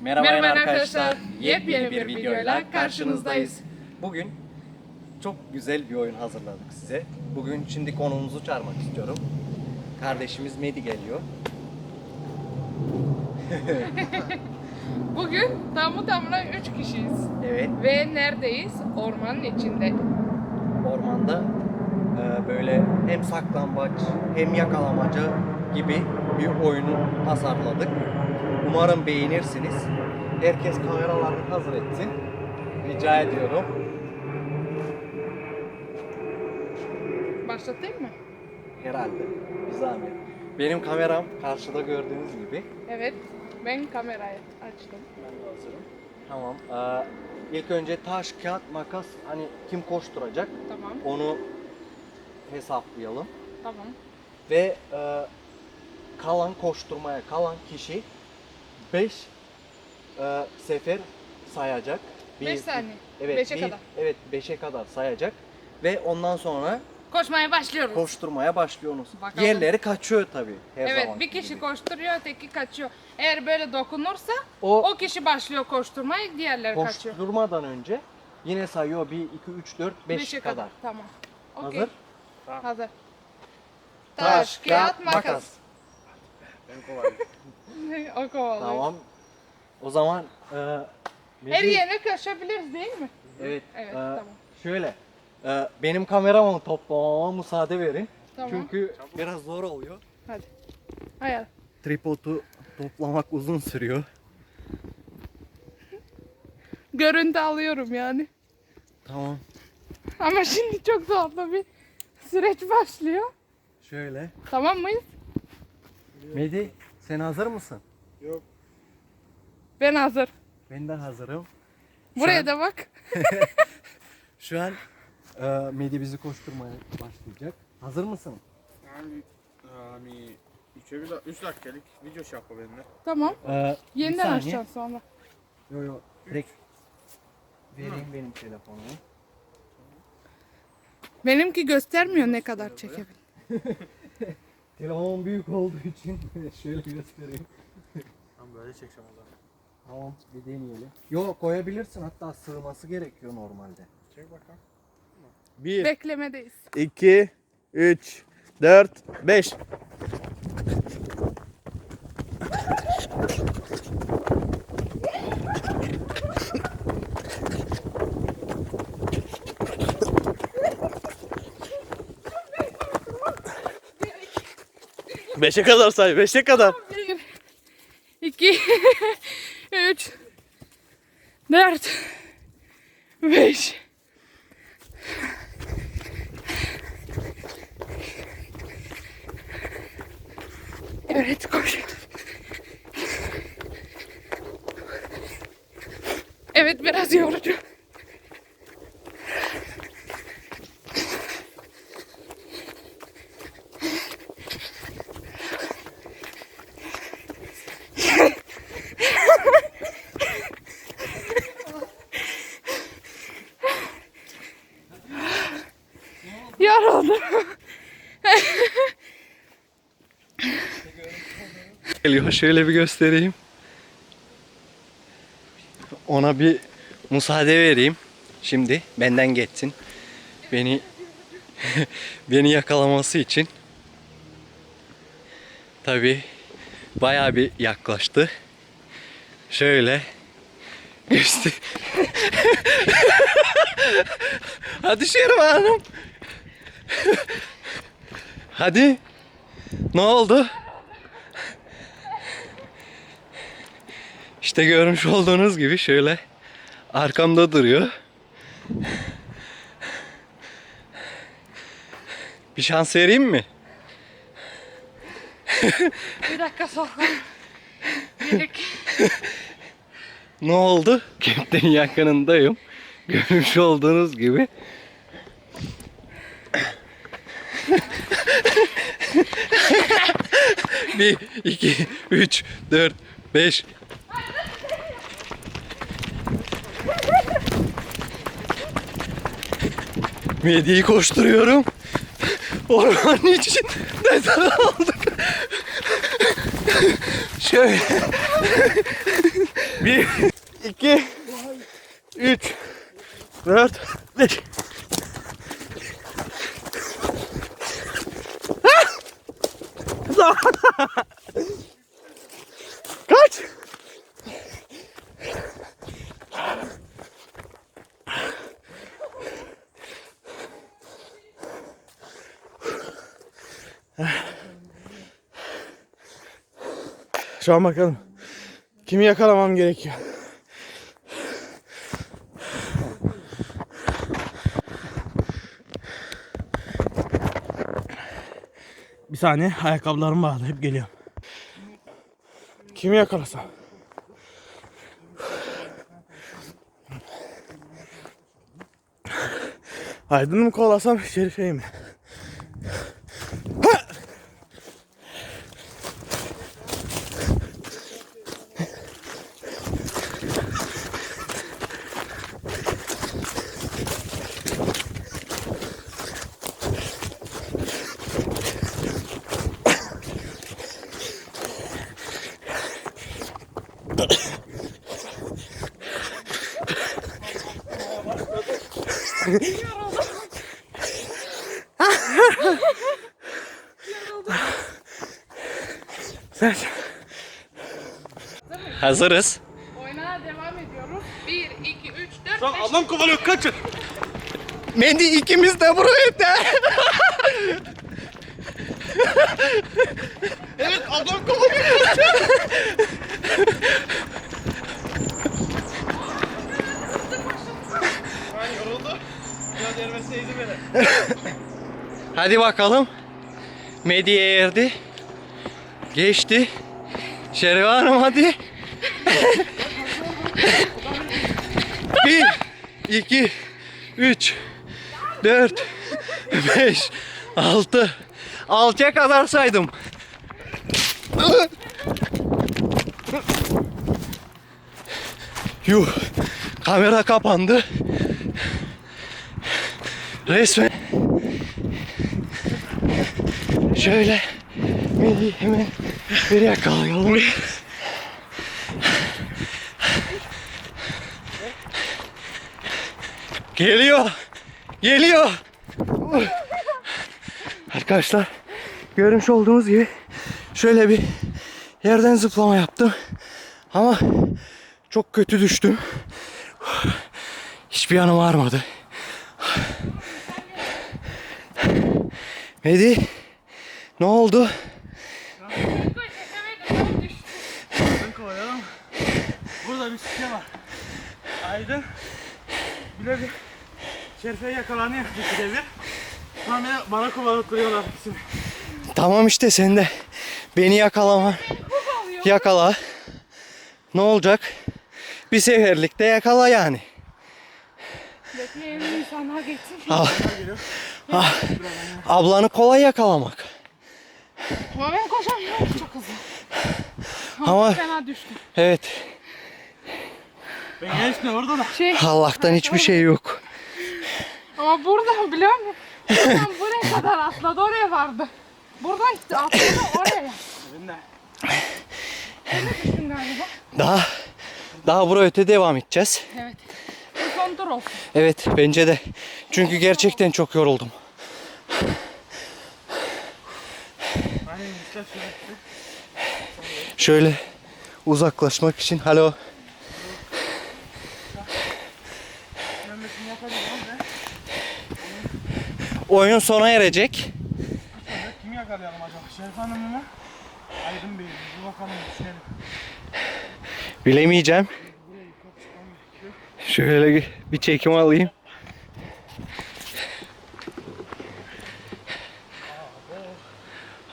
Merhaba, Merhaba arkadaşlar. arkadaşlar. Yepyeni bir videoyla karşınızdayız. Bugün çok güzel bir oyun hazırladık size. Bugün şimdi konuğumuzu çağırmak istiyorum. Kardeşimiz Medi geliyor. Bugün tamı tamına 3 kişiyiz. Evet, Ve neredeyiz? Ormanın içinde. ormanda e, böyle hem saklambaç hem yakalamaca gibi bir oyunu tasarladık. Umarım beğenirsiniz. Herkes kameralarını hazır etsin. Rica ediyorum. Başlatayım mı? Herhalde. Bir zahmet. Benim kameram karşıda gördüğünüz gibi. Evet. Ben kamerayı açtım. Ben de hazırım. Tamam. Ee, ilk önce taş, kağıt, makas hani kim koşturacak Tamam. onu hesaplayalım. Tamam. Ve e, kalan koşturmaya kalan kişi 5 sefer sayacak. Bir- Beş saniye. Evet. Beşe bir- kadar. Evet 5'e kadar sayacak. Ve ondan sonra Koşmaya başlıyoruz. koşturmaya başlıyorsunuz. Bakalım. Yerleri kaçıyor tabii her evet zamanki bir kişi koşturuyor öteki kaçıyor. Eğer böyle dokunursa O- o, kişi başlıyor koşturmaya diğerleri kaçıyor. Koşturmadan önce yine sayıyor 1, 2, 3, 4, 5 Beşe kadar. Tamam. Okey. Hazır? Hazır. Taş, kağıt, makas. Ben kolay. O kovalıyor. Tamam. O zaman e, Her Mehdi- yerine koşabiliriz değil mi? Evet. Evet, e, tamam. Şöyle. e, benim kameramı toplamama müsaade verin. Tamam. Çünkü biraz zor oluyor. Hadi. Hayal. Tripodu toplamak uzun sürüyor. Görüntü alıyorum yani. Tamam. Ama şimdi çok zorlu bir süreç başlıyor. Şöyle. Tamam mıyız? Medi sen hazır mısın? Yok. Ben hazır. Ben de hazırım. Buraya an- da bak. Şu an e, Medi bizi koşturmaya başlayacak. Hazır mısın? Yani yani 3 3 dakikalık video şey yapma benimle. Tamam. E, bir Yeniden açacaksın sonra. Yo yo. Direkt vereyim benim telefonumu. Benimki göstermiyor ne kadar çekebilir. Telefon büyük olduğu için şöyle göstereyim. Ben böyle çekeceğim o zaman. Tamam bir deneyelim. Yo koyabilirsin hatta sığması gerekiyor normalde. Çek bakalım. 1 Beklemedeyiz. 2 3 4 5 5'e kadar say, 5'e kadar. Bir, iki, üç, dört, beş. Evet koş. Evet biraz yorucu. Geliyor şöyle bir göstereyim. Ona bir müsaade vereyim. Şimdi benden geçsin. Beni beni yakalaması için. Tabi bayağı bir yaklaştı. Şöyle göster. Hadi Şerva Hanım. Hadi. Ne oldu? İşte görmüş olduğunuz gibi şöyle arkamda duruyor. Bir şans vereyim mi? Bir dakika sonra. Bir, iki. Ne oldu? Keptenin yakınındayım. Görmüş olduğunuz gibi. Bir, iki, üç, dört, beş. Mediyi koşturuyorum. Ormanın için neden aldık? Şöyle. Bir, iki, üç, dört, beş. Kaç? Şu an bakalım. Kimi yakalamam gerekiyor? Bir saniye ayakkabılarımı bağlayıp geliyorum. Kimi yakalasam? Aydın'ı mı kovalasam Şerife'yi mi? Sen Hazırız. Oynaya devam ediyoruz. 1, 2, 3, 4, Lan 5. adam kovalıyor kaçın. Mendi ikimiz de buraya de. Evet adam kovalıyor. ben Biraz ermesine izin. Hadi bakalım. Medya'ya erdi. Geçti. Şerife Hanım hadi. Bir, iki, üç, dört, beş, altı. Altıya kadar saydım. Yuh. Kamera kapandı. Resmen Şöyle hemen bir yakalayalım. Geliyor. Geliyor. Arkadaşlar görmüş olduğunuz gibi şöyle bir yerden zıplama yaptım. Ama çok kötü düştüm. Hiçbir yanım ağrımadı. Mehdi ne oldu? Kovalayalım. Burada bir şişe var. Aydın. Bir de bir Şerife'ye yakalanıyor bir. Sonra beni, bana kovalattırıyorlar ikisini. Tamam işte sen de beni yakalama. Yakala. Ne olacak? Bir seferlikte yakala yani. Bekleyelim insanlar geçsin. Ah. Ah. Ablanı kolay yakalamak. Ama ben koşamıyorum çok hızlı. Ama Fena düştüm. evet Ben gençtim orada da. Şey Allah'tan hiçbir şey yok. ama burada biliyor musun? Buradan buraya kadar atladı oraya vardı. Buradan gitti atladı oraya. Ben de. Düştüm galiba. Daha daha buraya öte devam edeceğiz. Evet. Bu son tur olsun. Evet bence de. Çünkü gerçekten çok yoruldum. Şöyle. Uzaklaşmak için halo. Oyun sona erecek. kimi yakalayalım acaba? Şerif Hanım'ı mı? Aydın Bey'i mi? Bir bakalım düşünelim. Bilemeyeceğim. Şöyle bir çekim alayım.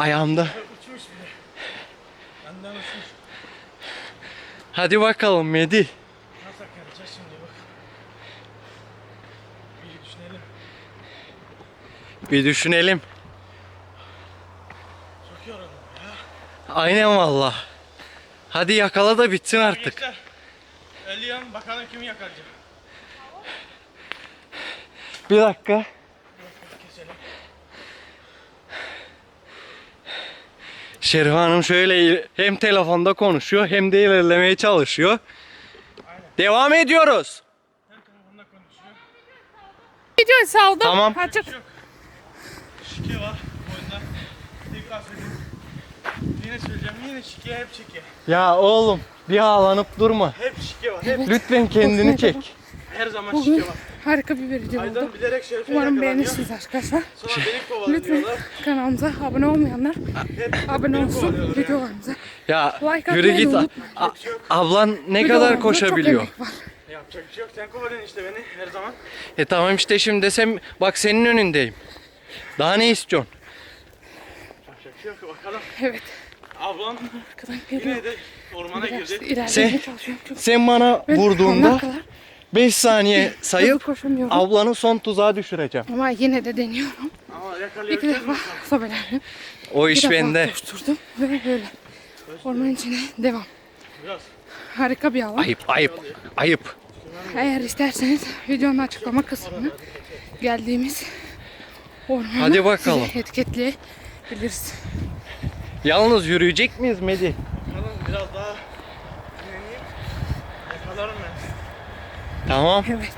Ayağımda. Uçmuş bile. Benden uçmuş. Hadi bakalım Medi. Nasıl yakalayacağız şimdi bak. Bir düşünelim. Bir düşünelim. Çok yoruldum ya. Aynen valla. Hadi yakala da bitsin artık. Gençler. Eliyan bakalım kimi yakalayacak. Bir dakika. Şerif Hanım şöyle hem telefonda konuşuyor hem de ilerlemeye çalışıyor. Devam ediyoruz. Telefonda konuşuyor. Videoyu saldım. Tamam. Açık. Şike var oyunda. Tekrar söyleyeyim. Yine söyleyeceğim. Yine şike hep şike. Ya oğlum bir ağlanıp durma. Hep şike var. Hep Lütfen kendini çek. her zaman şike var. Harika bir video oldu. Aydan şerife Umarım beğenirsiniz arkadaşlar. Lütfen kanalımıza abone olmayanlar Hep abone olsun videolarımıza. Ya Like yürü git. ablan ne kadar koşabiliyor? Yapacak bir şey yok. Sen kovalıyorsun işte beni her zaman. E tamam işte şimdi desem bak senin önündeyim. Daha ne istiyorsun? Yapacak bir şey yok. Bakalım. Evet. Ablam Arkadan geliyor. yine de ormana girdi. ilerlemeye Sen- çalışıyorum. Sen bana Ben vurduğunda 5 saniye sayıp koşamıyorum. ablanı son tuzağa düşüreceğim. Ama yine de deniyorum. Ama İki defa sobelendim. O Bir iş defa bende. koşturdum ve böyle. Orman içine devam. Harika bir alan. Ayıp ayıp ayıp. Eğer isterseniz videonun açıklama kısmını geldiğimiz ormanı Hadi bakalım. size etiketleyebiliriz. Yalnız yürüyecek miyiz Medi? Bakalım biraz daha dinleneyim. Yakalarım ben. Tamam. Evet.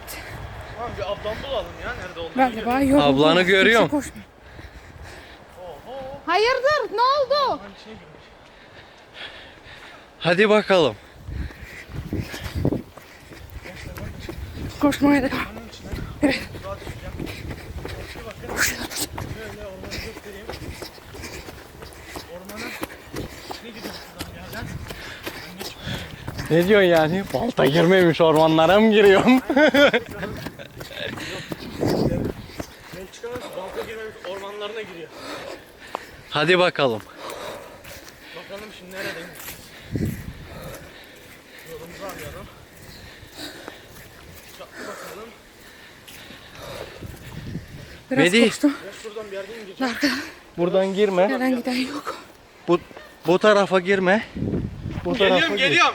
Tamam bir ablam bulalım ya nerede olduğunu. Galiba yoruldum. Ablanı Kimse görüyorum. koşmuyor. Hayırdır? Ne oldu? Hadi bakalım. Koşmaya devam. Ne diyorsun yani? Balta girmemiş ormanlara mı giriyorum? Belçika'nın balta girmemiş ormanlarına giriyor. Hadi bakalım. Bakalım şimdi neredeyim? Yolumuzu arayalım. Çatlı bakalım. Biraz Medi. koştum. Ya şuradan bir yerden gireceğim. Arkadan Buradan girme. gelen giden yok. Bu bu tarafa girme. Bu tarafa Geliyorum gir. geliyorum.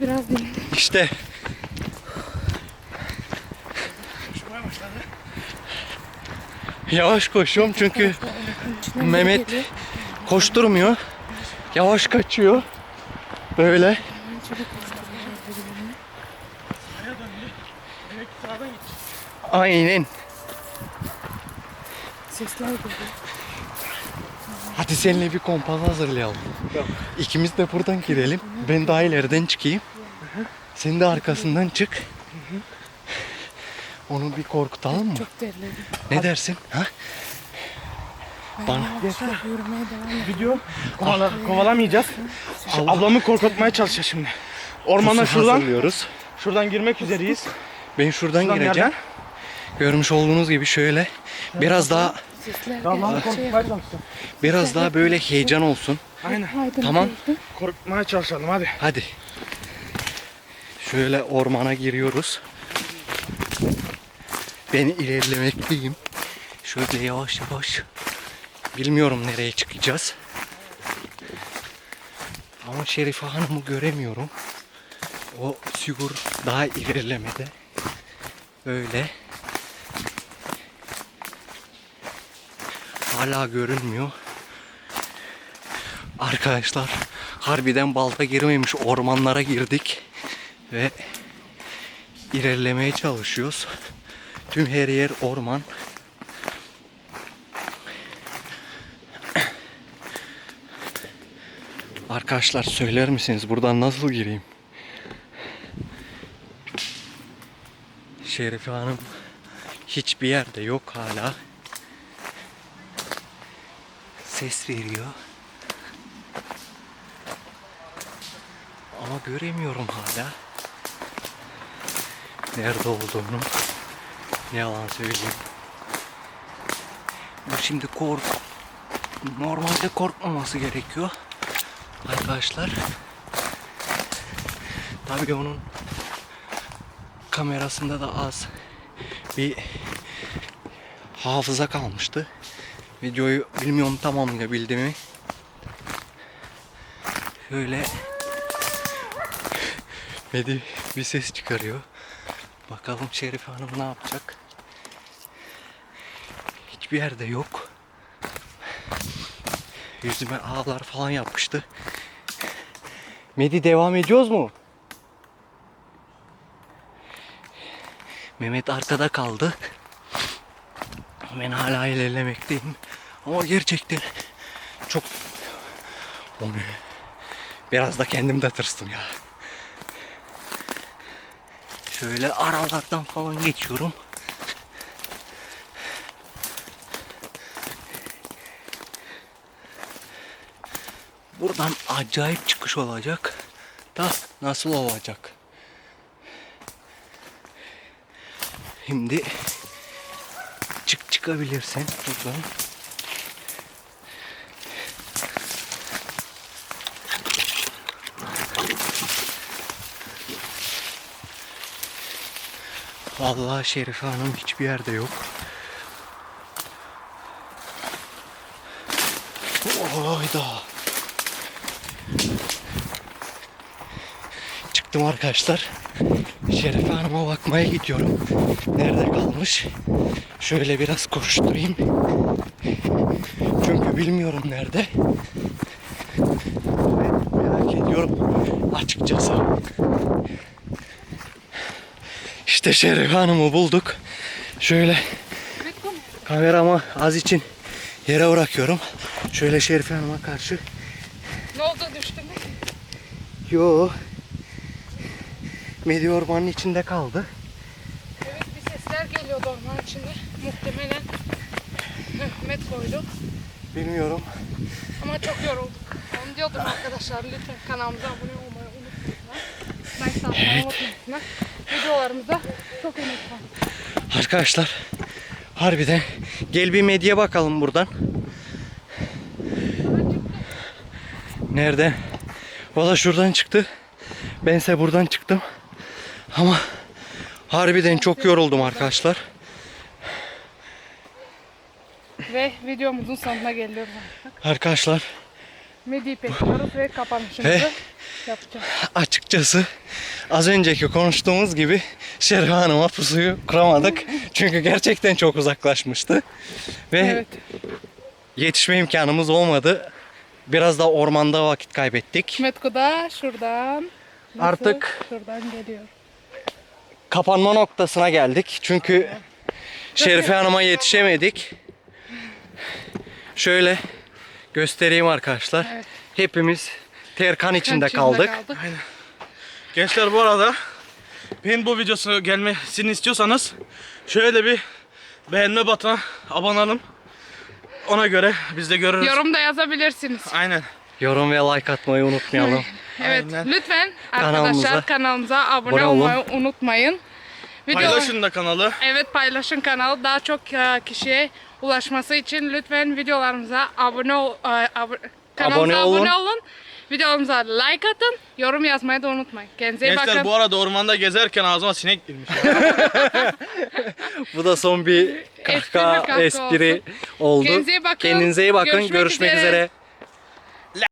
Biraz dinledim. İşte Koşmaya başladı. yavaş koşuyorum çünkü Mehmet- koşturmuyor. Yavaş kaçıyor. Böyle. Aynen. Sesler geliyor. Hadi seninle bir kompas hazırlayalım. İkimiz de buradan girelim. Ben daha ileriden çıkayım. Sen de arkasından çık. Onu bir korkutalım mı? Çok deriledim. Ne dersin? Ha? Ben Bana-. Gidiyor. Kovala, kovalamayacağız. Şu ablamı korkutmaya çalışacağız şimdi. Ormana Pusu şuradan, hazırlıyoruz. şuradan girmek üzereyiz. Ben şuradan Şuradan gireceğim. nereden? Görmüş olduğunuz gibi şöyle biraz daha Sesler Ablamı geliyor. Şey çalışacağız. biraz daha böyle heyecan olsun. Aynen. Aydın Tamam. gördüm. Korkutmaya çalışalım hadi. Hadi. Şöyle ormana giriyoruz. Ben ilerlemekteyim. Şöyle yavaş yavaş. Bilmiyorum nereye çıkacağız. Ama Şerife Hanım'ı göremiyorum. O Sigur daha ilerlemede. Böyle. Hala görünmüyor. Arkadaşlar harbiden balta girmemiş ormanlara girdik ve ilerlemeye çalışıyoruz. Tüm her yer orman. Arkadaşlar söyler misiniz buradan nasıl gireyim? Şerife Hanım hiçbir yerde yok hala. Ses veriyor. Ama göremiyorum hala. Nerede olduğunu. Ne yalan söyleyeyim. Bu şimdi kork. Normalde korkmaması gerekiyor. Arkadaşlar. Tabii onun kamerasında da az bir hafıza kalmıştı. Videoyu bilmiyorum tamamlayabildi mi? Şöyle Medi bir ses çıkarıyor. Bakalım Şerife Hanım ne yapacak? Hiçbir yerde yok. Yüzüme ağlar falan yapmıştı. Medi devam ediyoruz mu? Mehmet arkada kaldı. Ben hala ilerlemekteyim. Ama gerçekten çok... O ne? Biraz da kendim de tırstım ya. Şöyle aralardan falan geçiyorum. Buradan acayip çıkış olacak. Da nasıl olacak? Şimdi çıkabilirsen buradan. Vallahi Şerife Hanım hiçbir yerde yok. Hayda. Çıktım arkadaşlar. Şerife Hanım'a bakmaya gidiyorum. Nerede kalmış? Şöyle biraz koşturayım. Çünkü bilmiyorum nerede. Merak ediyorum açıkçası. İşte Şerife Hanım'ı bulduk. Şöyle kameramı az için yere bırakıyorum. Şöyle Şerife Hanım'a karşı. Ne oldu düştü mü? Yo. Medya ormanın içinde kaldı. Evet bir sesler geliyordu orman içinde. Muhtemelen Mehmet koydu. Bilmiyorum. Ama çok yorulduk. Onu diyordum arkadaşlar lütfen kanalımıza abone olmayı unutmayın. Like atmayı unutmayın. Videolarımıza çok unutmayın. Arkadaşlar harbiden gel bir medya bakalım buradan. Nerede? Valla şuradan çıktı. Bense buradan çıktım. Ama harbiden çok yoruldum arkadaşlar. Ve videomuzun sonuna geliyoruz artık. Arkadaşlar Medyayı bekliyoruz ve kapanışımızı Ve- yapacağız. açıkçası az önceki konuştuğumuz gibi Şerife Hanım'a pusuyu kuramadık. Çünkü gerçekten çok uzaklaşmıştı. Ve Evet. yetişme imkanımız olmadı. Biraz da ormanda vakit kaybettik. Metko da şuradan. Artık- Şuradan geliyor. Kapanma noktasına geldik. Çünkü Şerife Hanım'a yetişemedik. Şöyle göstereyim arkadaşlar. Evet. Hepimiz ter kan içinde kaldık. Gençler bu arada paintball videosu gelmesini istiyorsanız şöyle bir beğenme butonuna abone olun. Ona göre biz de görürüz. Yorumda yazabilirsiniz. Aynen. Yorum ve like atmayı unutmayalım. Evet Aynen. lütfen Kanalımıza arkadaşlar kanalımıza abone abone olun. olmayı unutmayın. Video- Paylaşın da kanalı. Evet paylaşın kanalı daha çok e, kişiye ulaşması için lütfen videolarımıza abone ol, e, abo- kanalımıza Abone olun. abone olun. Videomuza like atın. Yorum yazmayı da unutmayın. Kendinize iyi Gençler bakın. bu arada ormanda gezerken ağzıma sinek girmiş. Bu da son bir Espri kahkaha kahkaha espri oldu. Kendinize iyi bakın. Kendinize iyi bakın. Görüşmek Görüşmek üzere. üzere.